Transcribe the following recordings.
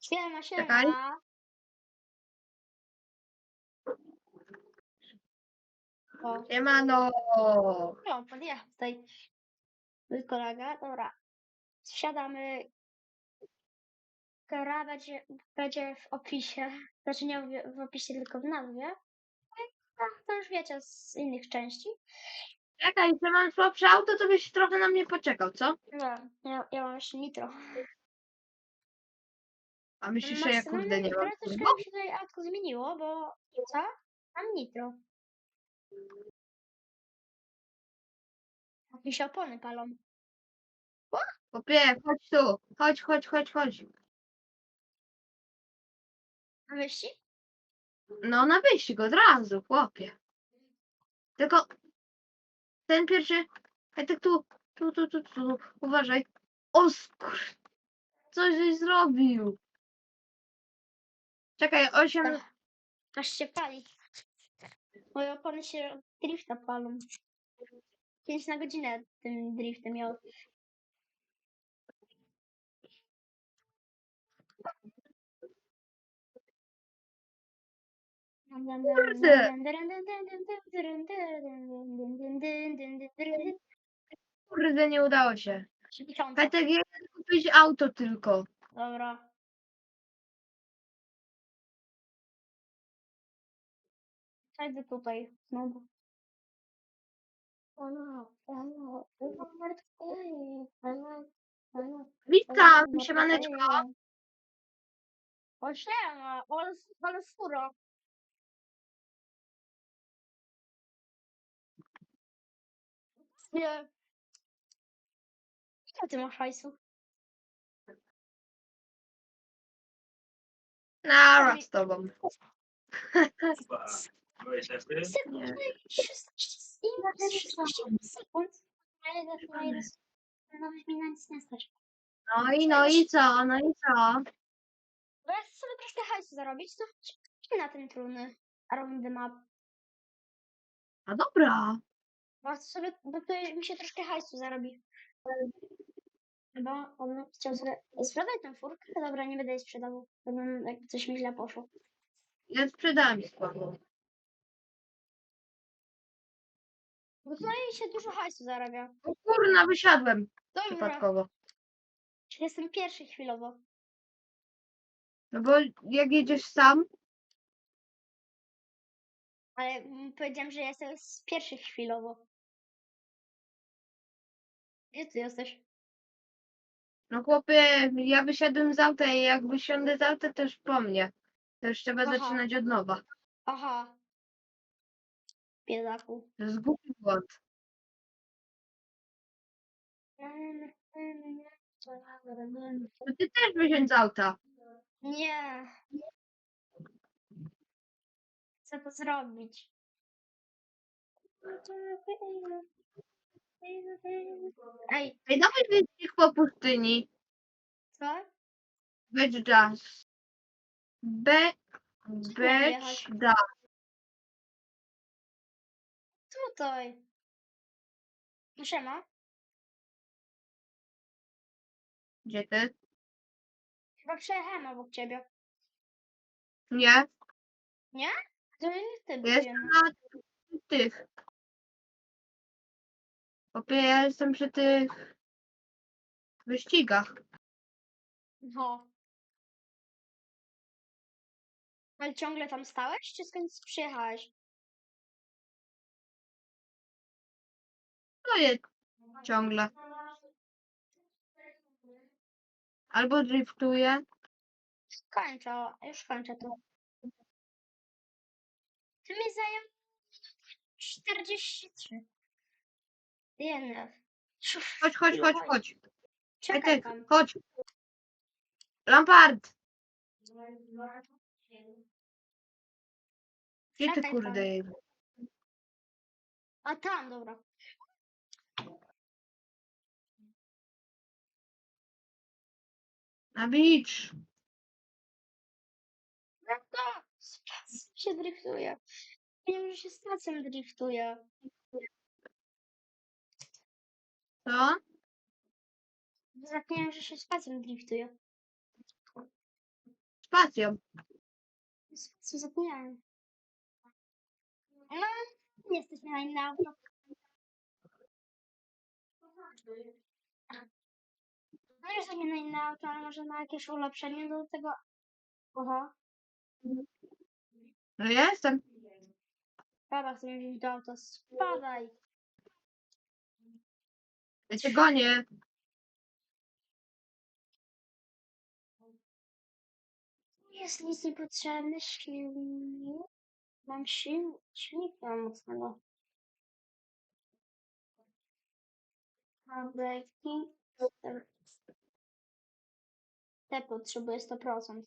Siema, siema. O, Siemano! no, podjechał tutaj mój kolega. Dobra. Wsiadamy. Gra będzie, będzie w opisie. Znaczy nie w, w opisie, tylko w nazwie. No, to już wiecie z innych części. Czekaj, że mam słabsze auto, to byś trochę na mnie poczekał, co? No, ja, ja mam jeszcze nitro. A myślisz, że ja Maksymalnie kurde nie mam troszkę turbo? mi się tutaj autko zmieniło, bo co? Mam nitro. Mi się opony palą. Chłopie, chodź tu. Chodź, chodź, chodź, chodź. A wyścig? No na wyścig od razu, chłopie. Tylko ten pierwszy. Hej, tak tu, tu, tu, tu, tu. Uważaj. O skur... Coś żeś zrobił. Czekaj, osiem... Ach, Aż się pali. Moje opony się od drifta palą. 5 na godzinę tym driftem miał. Kurde, nie udało się. Chcę kupić auto tylko. Dobra. Przejdę tutaj ono, Witam, siemaneczko. O siema, ale, ale. Nie. Co ty masz hajsu? Nara z tobą. Byłeś lepszy? Sekund, 16 sekund, 16 sekund. Na ile, na ile, nawet mi na nic nie stać. No i no i co, no i co? Bo ja chcę sobie troszkę hajsu zarobić, to chodźmy na ten trudny round map. A dobra. Bo chcę sobie, bo tutaj mi się troszkę hajsu zarobi. Bo on chciał sobie sprzedać tę furkę, dobra, nie będę jej sprzedawał, bo bym jakby coś mi źle poszło. Ja sprzedam spoko. Bo tutaj się dużo hajsu zarabia. O kurna, wysiadłem Dobra, przypadkowo. czyli jestem pierwszy chwilowo. No bo jak jedziesz sam, Ale mm, powiedziałem, że jestem z pierwszy chwilowo. Gdzie ty jesteś? no chłopie, ja wysiadłem z auta i jak wysiądę z auta, to już po mnie. To już trzeba Aha. zaczynać od nowa. Aha. Biedaku. To jest głupi błąd. To ty też wysiądź z auta. Nie. Chcę to zrobić. Ej, Ej, dawaj wyścig po pustyni. co? Jazz. Be... Jechać? Tutaj. No siema. Gdzie ty? Chyba przejechałem obok ciebie. Nie, To nie ty ja byłem. jestem na tych. Chłopie, ja jestem przy tych wyścigach. No. Ale ciągle tam stałeś, czy skąd przyjechałeś? To jest ciągle. Albo driftuję. Kończę, już kończę to. Ty mi zajął 43. Jeden. Chodź, chodź, chodź, chodź. Czekaj tam. chodź. Lampard, gdzie ty Czekaj kurde jedziesz? A tam, dobra. Na beach. No to z się driftuje. Wiem, że się stacją driftuje. Co? Zapomniałem, że się stacją driftuje. Spacją. Co zapomniałem. No, nie jesteśmy na inne auto. No już nie na inne auto, ale może na jakieś ulepszenie do tego. Oho. No ja jestem. Baba chce mnie wziąć do auta. Spadaj. Ja cię gonię. Jest nic niepotrzebny silnik. Mam silnik, silnik mam mocnego. Mam breki. Te potrzebuję 100%.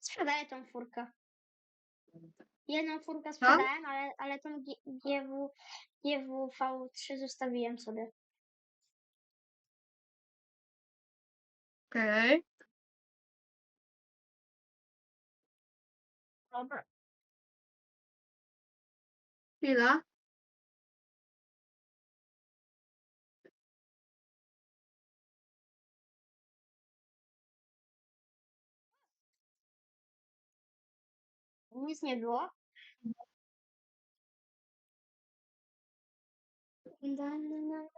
Sprzedaję tą furkę. Jedną furkę sprzedałem, ale, ale tą G- GW, GWV3 zostawiłem sobie. Okej. Dobra. Chwila. Nic nie było. Da, na, na, na.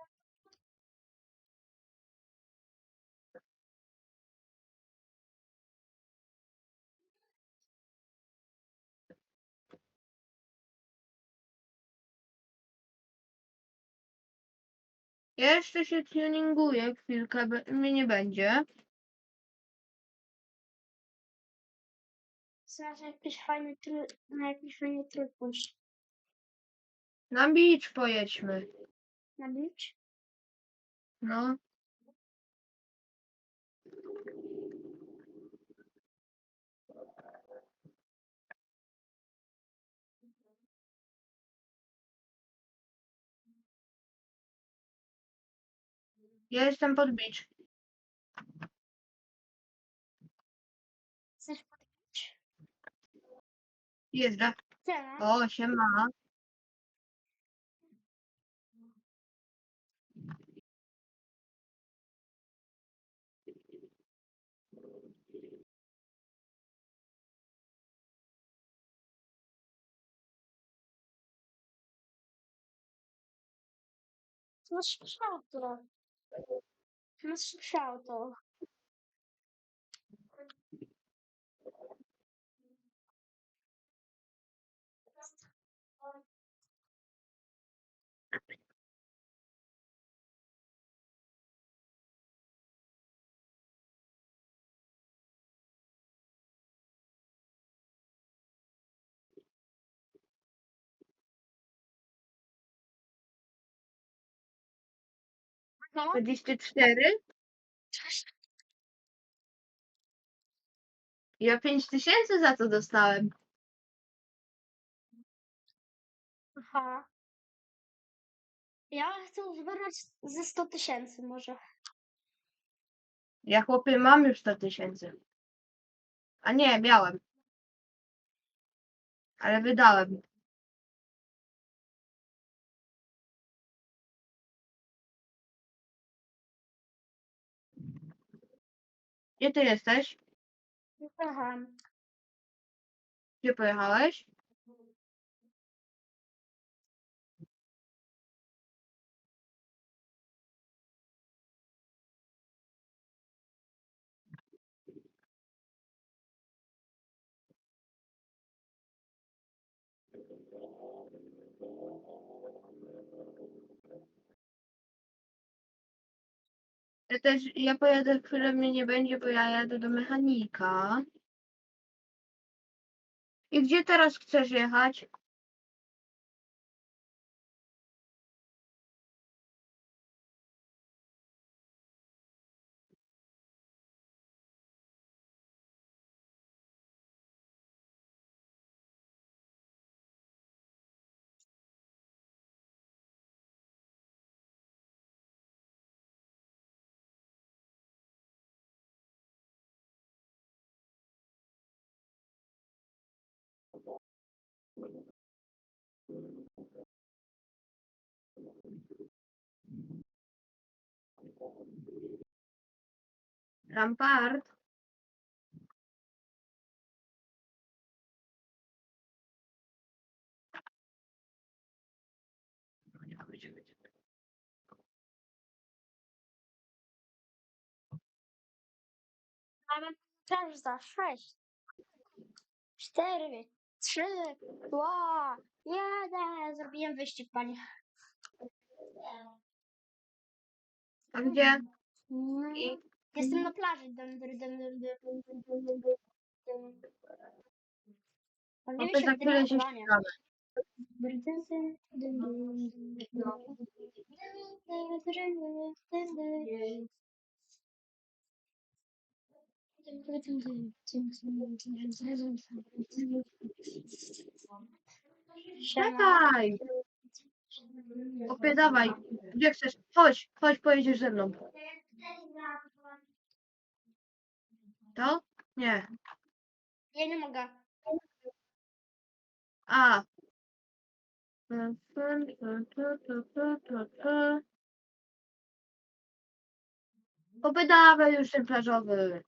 Jeszcze się tuninguję chwilkę, mnie nie będzie. Znaczy jakiś fajny tryb, na jakiś fajny tryb pójść. Na beach pojedźmy. Na beach? No. Ja jestem pod beach. Chcesz podjechać? Jeżdżę. Cena? O, siema. Masz auto. Masz No, 24. Ja 5 tysięcy za to dostałem. aha. Ja chcę wybrać ze 100 tysięcy może. Ja chłopie mam już 100 tysięcy. A nie, miałem. Ale wydałem. Gdzie ty jesteś? Wybrałem. Gdzie pojechałeś? Ja też, ja pojadę, chwilę mnie nie będzie, bo ja jadę do mechanika. I gdzie teraz chcesz jechać? Lampard. Mamy też za sześć. Cztery. Trzy. Dwa. Jeden. Zrobiłem wyścig, panie. Gdzie? Mm. I Jestem na plaży. Dum, dum, dum, dum, dum, dum, dum, dum, dum. Bawimy Opie się za w chwilę się dynamikowanie. ścigamy. Siema. Czekaj! Opie, dawaj. Gdzie chcesz? Chodź, chodź, pojedziesz ze mną. To? Nie. Ja nie mogę. A. Opie, dawaj już ten plażowy.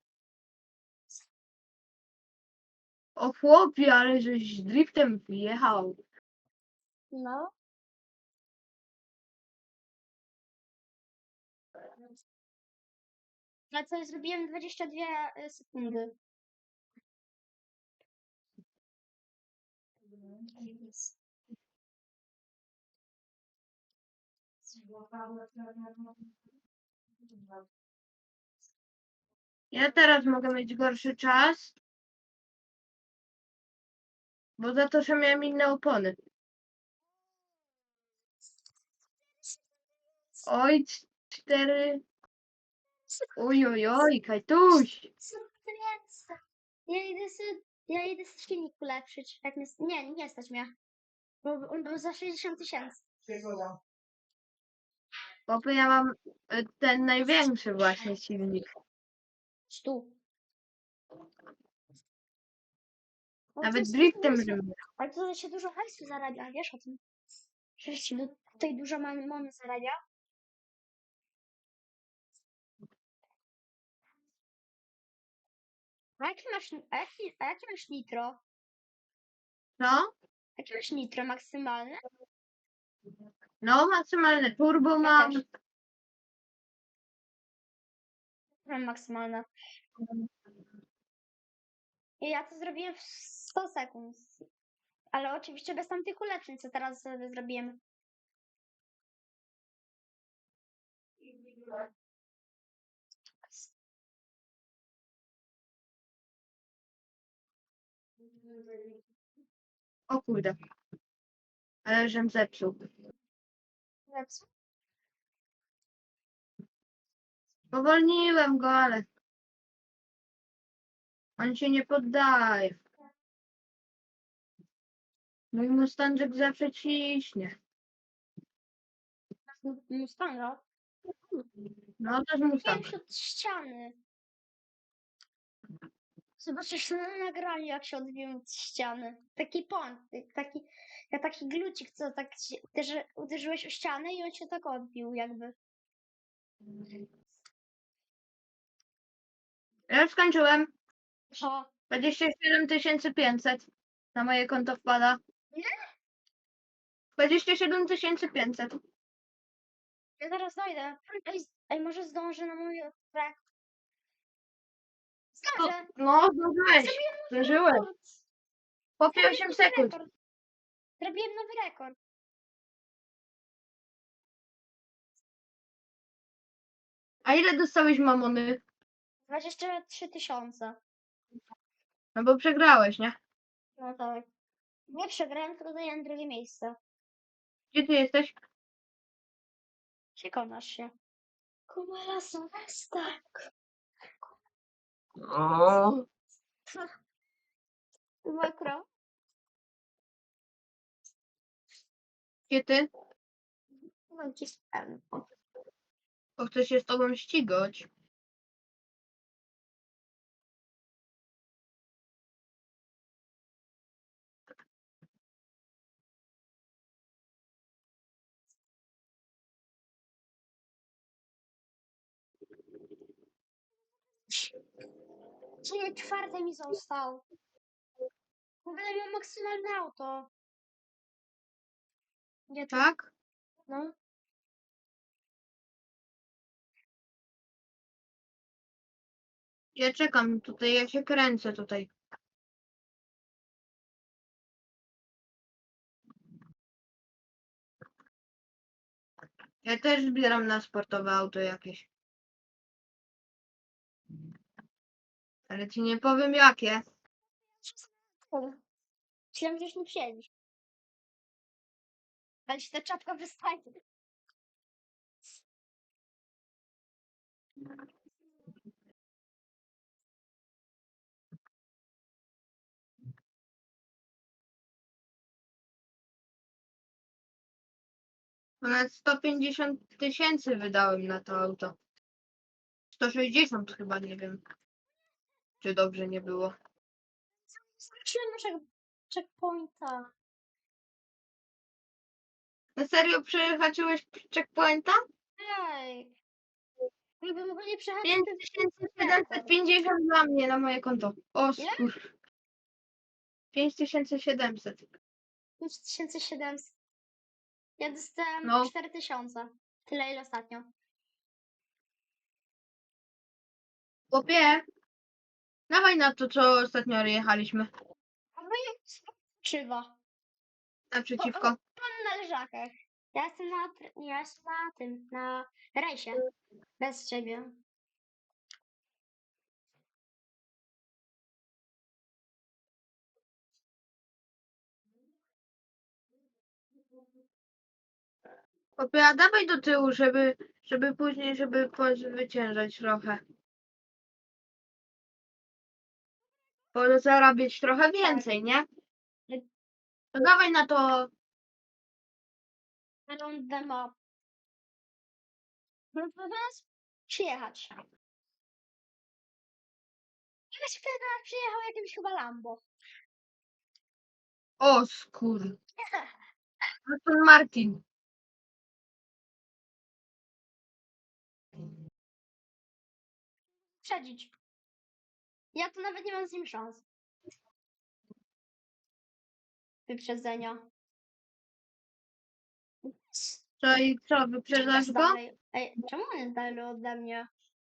O chłopie, ale żeś driftem wjechał. No. Na co zrobiłem 22 sekundy. Ja teraz mogę mieć gorszy czas. Bo za to, że miałem inne opony. Oj, cztery. Oj, oj, oj, Kajtuś. Co to jest? Ja idę sobie, ja idę sobie silnik ulepszyć. Jak mnie, nie, nie stać mnie. Bo on był za 60 tysięcy. Popy, ja mam y, ten największy właśnie silnik. Stu. No Nawet to jest driftem dużo- robię. Ale to się dużo hajsu zarabia, wiesz o tym? Że się tutaj dużo mamy, mamy zarabia. A jaki masz, a jaki, a jaki masz nitro? No, Jakie masz nitro maksymalne? no, maksymalne turbo mam. też. Mam maksymalne. I ja to zrobiłem w 100 sekund. Ale oczywiście bez tamtych ulepszeń, co teraz sobie zrobimy. O kurde. Ale żem zepsuł. Zepsuł? Powolniłem go, ale on się nie poddaje. Mój Mustangek zawsze ciśnie. Mustanga? No Nie Mustang. wśród ściany. Zobaczysz na nagraniu, jak się odbiłem od ściany. Taki pąk, taki, ja taki glucik, co tak się uderzy, uderzyłeś o ścianę i on się tak odbił jakby. Ja już skończyłem. O, 27 500 na moje konto wpada. Ile? 27 500. ja zaraz dojdę. Ej, może zdążę na mój Zdążę! No, zdążyłeś. Zrobiłem nowy Zdążyłem. rekord. Popie Zrobiłem 8 nowy sekund. rekord. Zrobiłem nowy rekord. A ile dostałeś mamony? 23 tysiące. No bo przegrałeś, nie? No tak. Nie przegrałem, tylko zajęłem drugie miejsce. Gdzie ty jesteś? Przekonasz się. Kumala Sylwester. O. Makro. Gdzie ty? No spam. Bo chcę się z tobą ścigać. Czyli czwarte mi został. W ogóle miał maksymalne auto. To? Tak? No. Ja czekam tutaj, ja się kręcę tutaj. Ja też zbieram na sportowe auto jakieś. Ale ci nie powiem jakie. Myślałem, że już nie przyjedziesz. Ale ci ta czapka wystaje. Ponad 150 tysięcy wydałem na to auto. 160 chyba, nie wiem. Czy dobrze nie było. Zobaczyłem naszego checkpointa. Na serio przehaczyłeś checkpointa? Ej. Gdybym mogła nie przejechać... 5750 dla mnie na moje konto. O Ile? skur. 5700. 5700. Ja dostałem No. 4000. Tyle ile ostatnio. Chłopie, dawaj na to, co ostatnio jechaliśmy. A wy krzywa. Naprzeciwko. Pan na leżakach. Ja jestem na, tr- ja jestem na tym, na rejsie. Bez ciebie. Chłopie, a dawaj do tyłu, żeby, żeby później, żeby pozwyciężać trochę. Bo zarabiać trochę więcej, nie? To dawaj na to. Around the map. No to teraz przyjechać. Jakaś wtedy przyjechał jakimś chyba Lambo. O skur. Aston Martin. Przedzić. Ja to nawet nie mam z nim szans. Wyprzedzenia. Co i co, wyprzedzasz jest go? dalej? Ej, czemu on jest dalej ode mnie?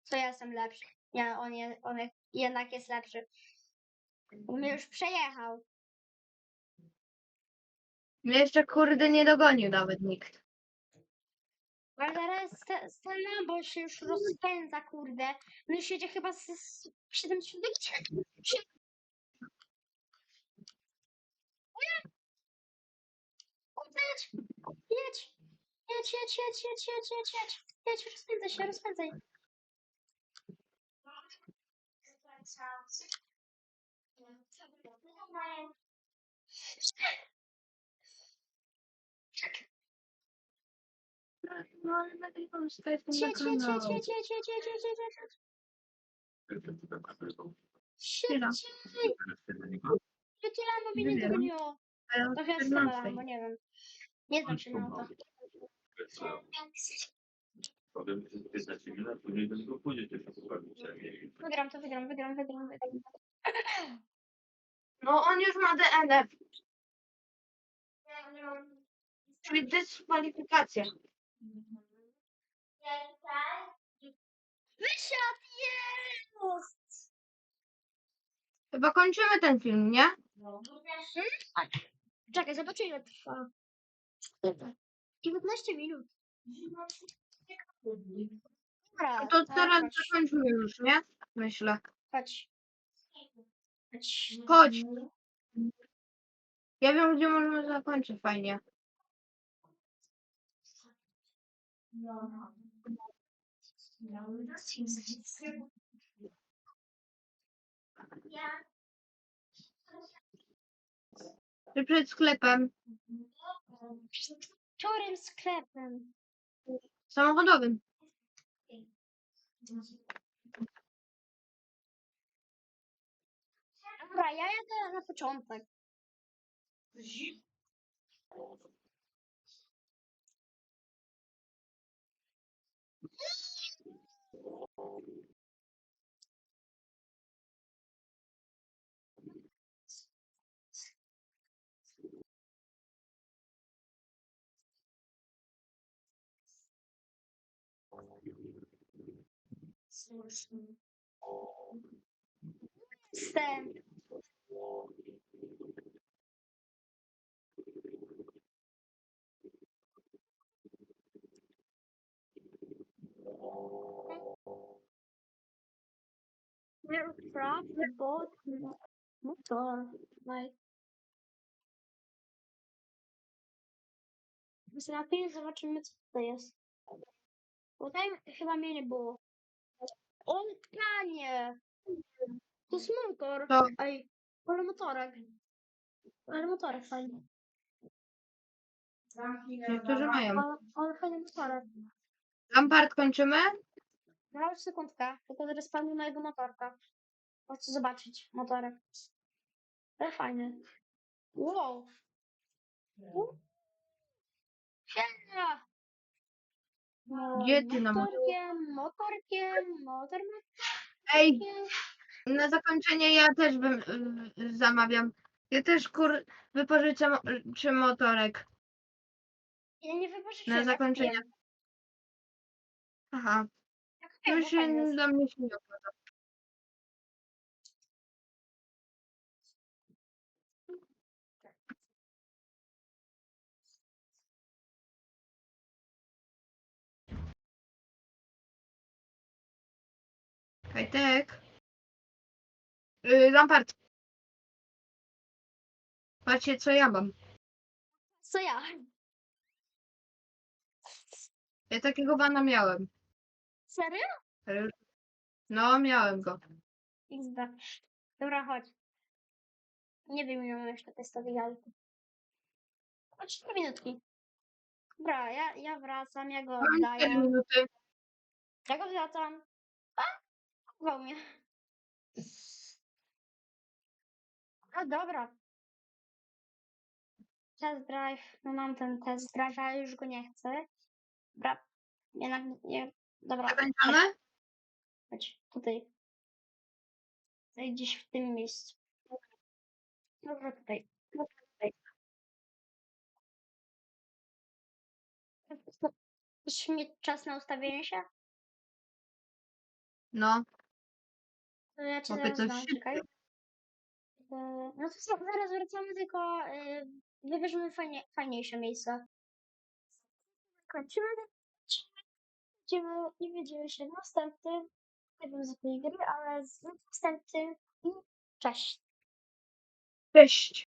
Co ja jestem lepszy? Nie, on, je, on je- jednak jest lepszy. Bo mnie już przejechał. Mnie jeszcze kurde nie dogonił nawet nikt. Ale te- ten Lambo się już rozpędza, kurde. No już jedzie chyba z, z 70 Kurde, jedź! Jedź! Jedź, jedź, jedź, jedź, jedź, jedź, jedź. Jedź, rozpędzaj się, rozpędzaj. No ale nagrywam z Skype'em Jedź, na jedź, jedź, kanał. jedź, jedź, jedź, jedź, jedź, jedź, jedź. Chwila. Szybciej! Jakie Lambo mnie nie Nie wiem. dogoniło? Chyba 14. chyba Lambo, nie wiem. Nie znam się na to. Że 15 minut, później będę później jeszcze poprawić. Wygram to, wygram, wygram, wygram, wygram. No on już ma DNF, czyli dyskwalifikacja. Wysiadł! Jest! Chyba kończymy ten film, nie? Czekaj, zobaczę ile trwa. 19 minut. Dobra, No to teraz chodź, zakończymy już, nie? Myślę. chodź. Chodź. Chodź. Ja wiem, gdzie możemy zakończyć fajnie. Czy przed sklepem Którym sklepem? samochodowym. Dobra, ja jadę na początek. Send. Aircraft, bot, motor, like. Więc najpierw zobaczymy, co to jest. Tutaj chyba mnie nie było. O, panie! To jest motor. To- Ej, ale motorek. Ale motorek fajny. Niektórzy mają. Ale, ale fajny motorek. Lampart kończymy? No już sekundkę, tylko teraz panu mojego motorka. Chcę zobaczyć motorek. Ale fajny. Wow. Siema! Gdzie ty na motorkiem, motorkiem, motorkiem. Ej, na zakończenie ja też bym y, zamawiam. Ja też kur wypożyczę mo- czy motorek. Ja nie wypożyczyłem. Na zakończenie. Aha. Ja To się jest. dla mnie się nie opłaca. Kajtek. Yy, Lampart. Patrzcie co ja mam. Co ja? Ja takiego bana miałem. Serio? No, miałem go. XD. Dobra, chodź. Nie wiem, mam jeszcze testowych jajku. O 4 minutki. Dobra, ja, ja wracam, ja go Mam 4 oddaję. minuty. Ja go wracam. A! Chował mnie. No dobra. Test drive. No mam ten test drive, ale już go nie chcę. Dobra. Jednak nie. Dobra, chodź tutaj. Tutaj gdzieś w tym miejscu. Dobra, tutaj. Dobra, tutaj. Chcesz mieć czas na ustawienie się? No. To ja cię zaraz dam, czekaj. E, No to co, zaraz wracamy, tylko e, wybierzemy fajnie, fajniejsze miejsce. Kończymy. Będziemy, nie widzimy się w następnym. Nie wiem z jakiej gry, ale z następnym. I cześć. Cześć.